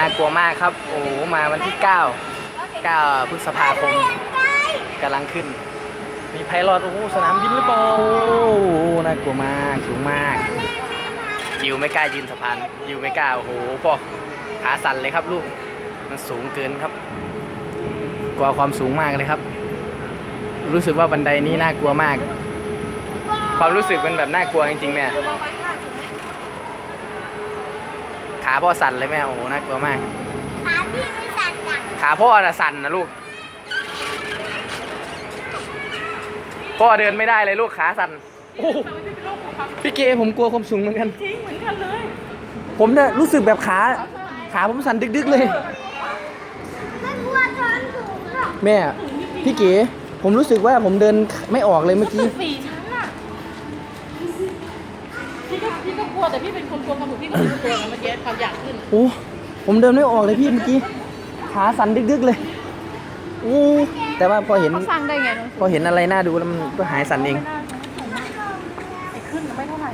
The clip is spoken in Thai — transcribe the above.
น่ากลัวมากครับ โอ้โหมาวันที่ 9 9พฤษภาคมกำลังขึ้น มีไพลอตโอ้โหสนามบินหรือเปล่าโอ้โหน่ากลัวมากสูงมาก ยิวไม่กล้ายืนสะพานยิวไม่กล้าโอ้โหพอขาสั่นเลยครับลูก มันสูงเกินครับ กลัวความสูงมากเลยครับ รู้สึกว่าบันไดนี้น่ากลัวมาก ความรู้สึกเป็นแบบน่ากลัวจริงๆแม่ ขาพ่อสั่นเลยแม่โอ้โหน่ากลัวมาก ขาพี่ไม่สั่นจังขาพ่อน่ะสั่นนะลูก พ่อเดินไม่ได้เลยลูกขาสั่นโอ้โหพี่เกผมกลัวความสูงเหมือนกันจริงเหมือนกันเลยผมเนี่ยรู้สึกแบบขาขาผมสั่นดึกๆเลย ไม่กลัวทนสูงหรอกแม่พี่เก๋ผมรู้สึกว่าผมเดินไม่ออกเลยเมื่อกี้ สี่ชั้นอะ พี่ก็พี่ก็กลัวแต่พี่เป็นคนกลัวความสูงพี่ก็รู้ตัวนะเมื่อกี้ความอยากขึ้นโอ้ผมเดินไม่ออกเลยพี่เมื่อกี้ ขาสั่นดึกๆเลยโอ้แต่ว่าพอเห็น เขาสร้างได้ไงน้องพอเห็นอะไรน่าดูแล้วมันก็หายสั่นเอง ไอ้ขึ้นไม่เท่าไหร่